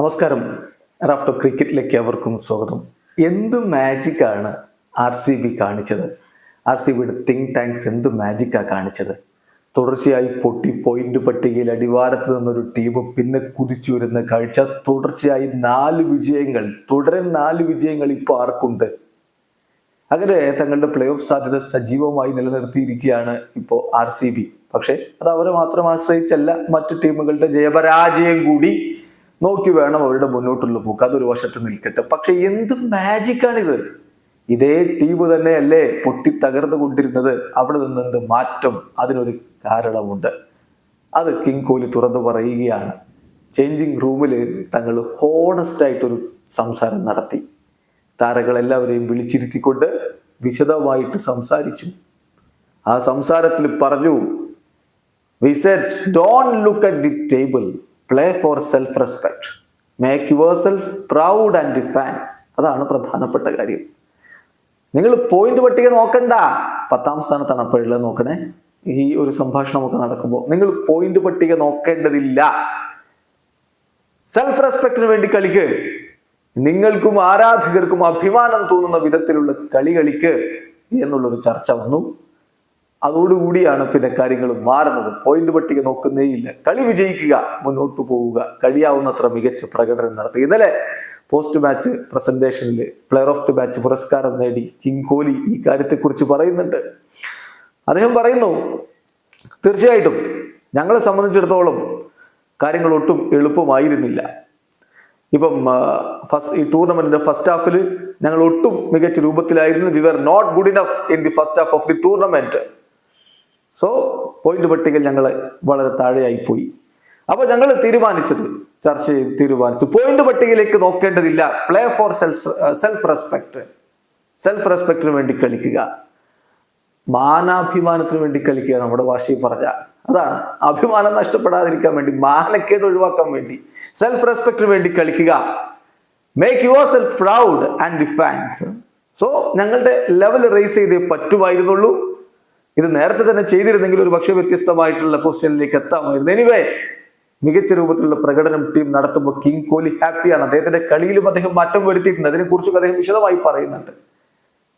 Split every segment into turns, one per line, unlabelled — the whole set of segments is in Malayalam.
നമസ്കാരം. റാഫ്റ്റോ ക്രിക്കറ്റിലേക്ക് അവർക്കും സ്വാഗതം. എന്ത് മാജിക്കാണ് ആർ സി ബി കാണിച്ചത്? ആർ സി ബിയുടെ തിങ്ക് ടാങ്ക്സ് എന്ത് മാജിക്കാണ് കാണിച്ചത്? തുടർച്ചയായി പൊട്ടി പോയിന്റ് പട്ടികയിൽ അടിവാരത്ത് നിന്നൊരു ടീം പിന്നെ കുതിച്ചു വരുന്ന കാഴ്ച. തുടർച്ചയായി നാല് വിജയങ്ങൾ. തുടരെ നാല് വിജയങ്ങൾ ഇപ്പോൾ ആർക്കുണ്ട്? അങ്ങനെ തങ്ങളുടെ പ്ലേ ഓഫ് സാധ്യത സജീവമായി നിലനിർത്തിയിരിക്കുകയാണ് ഇപ്പോൾ ആർ സി ബി. പക്ഷേ അത് അവരെ മാത്രം ആശ്രയിച്ചല്ല മറ്റു ടീമുകളുടെ ജയപരാജയം കൂടി നോക്കി വേണം അവരുടെ മുന്നോട്ടുള്ള പോക്ക്. അതൊരു വശത്ത് നിൽക്കട്ടെ. പക്ഷെ എന്ത് മാജിക്കാണിത് ഇതേ ടീം തന്നെയല്ലേ പൊട്ടി തകർന്നു കൊണ്ടിരുന്നത്. അവിടെ നിന്ന് എന്ത് മാറ്റം അതിനൊരു കാരണമുണ്ട്. അത് കിങ് കോഹ്ലി തുറന്നു പറയുകയാണ്. ചേഞ്ചിങ് റൂമിൽ തങ്ങൾ ഹോണസ്റ്റ് ആയിട്ടൊരു സംസാരം നടത്തി. താരങ്ങളെല്ലാവരെയും വിളിച്ചിരുത്തിക്കൊണ്ട് വിശദമായിട്ട് സംസാരിച്ചു. ആ സംസാരത്തിൽ പറഞ്ഞു we said don't look at the table play for self respect make yourself proud and the fans അതാണ് പ്രധാനപ്പെട്ട കാര്യം. നിങ്ങൾ പോയിന്റ് പട്ടിക നോക്കണ്ട. പത്താം സ്ഥാനത്താണ് അപ്പോഴുള്ളത് നോക്കണേ. ഈ ഒരു സംഭാഷണമൊക്കെ നടക്കുമ്പോൾ നിങ്ങൾ പോയിന്റ് പട്ടിക നോക്കേണ്ടതില്ല. സെൽഫ് റെസ്പെക്റ്റിന് വേണ്ടി കളിക്ക്. നിങ്ങൾക്കും ആരാധകർക്കും അഭിമാനം തോന്നുന്ന വിധത്തിലുള്ള കളി കളിക്ക് എന്നുള്ളൊരു ചർച്ച വന്നു. അതോടുകൂടിയാണ് പിന്നെ കാര്യങ്ങൾ മാറുന്നത്. പോയിന്റ് പട്ടിക നോക്കുന്നേയില്ല. കളി വിജയിക്കുക മുന്നോട്ട് പോവുക. കഴിയാവുന്നത്ര മികച്ച പ്രകടനം നടത്തി ഇന്നലെ പോസ്റ്റ് മാച്ച് പ്രസന്റേഷനിൽ പ്ലെയർ ഓഫ് ദി മാച്ച് പുരസ്കാരം നേടി കിങ് കോഹ്ലി ഈ കാര്യത്തെക്കുറിച്ച് പറയുന്നുണ്ട്. അദ്ദേഹം പറയുന്നു തീർച്ചയായിട്ടും ഞങ്ങളെ സംബന്ധിച്ചിടത്തോളം കാര്യങ്ങൾ ഒട്ടും എളുപ്പമായിരുന്നില്ല. ഇപ്പം ഫസ്റ്റ് ഈ ടൂർണമെന്റിന്റെ ഫസ്റ്റ് ഹാഫിൽ ഞങ്ങൾ ഒട്ടും മികച്ച രൂപത്തിലായിരുന്നു. We were not good enough in the first half of the tournament so point പട്ടികയിൽ ഞങ്ങൾ വളരെ താഴെയായി പോയി അപ്പൊ ഞങ്ങൾ തീരുമാനിച്ചത് ചർച്ച ചെയ്ത് തീരുമാനിച്ചു. പോയിന്റ് പട്ടികയിലേക്ക് നോക്കേണ്ടതില്ല. Play for self self respect self റെസ്പെക്റ്റിന് വേണ്ടി കളിക്കുക. മാനാഭിമാനത്തിന് വേണ്ടി കളിക്കുക നമ്മുടെ ഭാഷയിൽ പറഞ്ഞ. അതാണ്. അഭിമാനം നഷ്ടപ്പെടാതിരിക്കാൻ വേണ്ടി മാനക്കേട് ഒഴിവാക്കാൻ വേണ്ടി. സെൽഫ് റെസ്പെക്റ്റിന് വേണ്ടി കളിക്കുക. Make yourself proud and the fans so ഞങ്ങളുടെ ലെവൽ റേസ് ചെയ്തേ പറ്റുമായിരുന്നുള്ളൂ. ഇത് നേരത്തെ തന്നെ ചെയ്തിരുന്നെങ്കിൽ ഒരു പക്ഷേ വ്യത്യസ്തമായിട്ടുള്ള പൊസിഷനിലേക്ക് എത്താമായിരുന്നു. എനിവേ മികച്ച രൂപത്തിലുള്ള പ്രകടനം ടീം നടത്തുമ്പോൾ കിങ് കോഹ്ലി ഹാപ്പിയാണ് അദ്ദേഹത്തിന്റെ കളിയിലും അദ്ദേഹം മാറ്റം വരുത്തിയിട്ടുണ്ട്. അതിനെക്കുറിച്ചൊക്കെ അദ്ദേഹം വിശദമായി പറയുന്നുണ്ട്.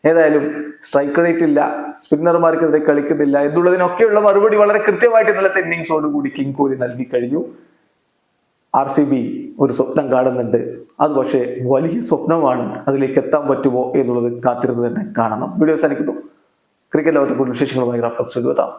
ഏതായാലും സ്ട്രൈക്ക് റേറ്റ് ഇല്ല സ്പിന്നർമാർക്കെതിരെ കളിക്കുന്നില്ല എന്നുള്ളതിനൊക്കെയുള്ള മറുപടി വളരെ കൃത്യമായിട്ട് ഇന്നലത്തെ ഇന്നിങ്സോടുകൂടി കിങ് കോഹ്ലി നൽകി കഴിഞ്ഞു. ആർ സി ബി ഒരു സ്വപ്നം കാണുന്നുണ്ട്. അത് പക്ഷേ വലിയ സ്വപ്നമാണ് അതിലേക്ക് എത്താൻ പറ്റുമോ എന്നുള്ളത് കാത്തിരുന്ന് തന്നെ കാണണം. വീഡിയോ അവസാനിക്കുന്നു. ക്രിക്കറ്റ് ലോകത്തെ കൂടുതൽ വിശേഷങ്ങളുമായി ഗ്രാഫ് എത്താം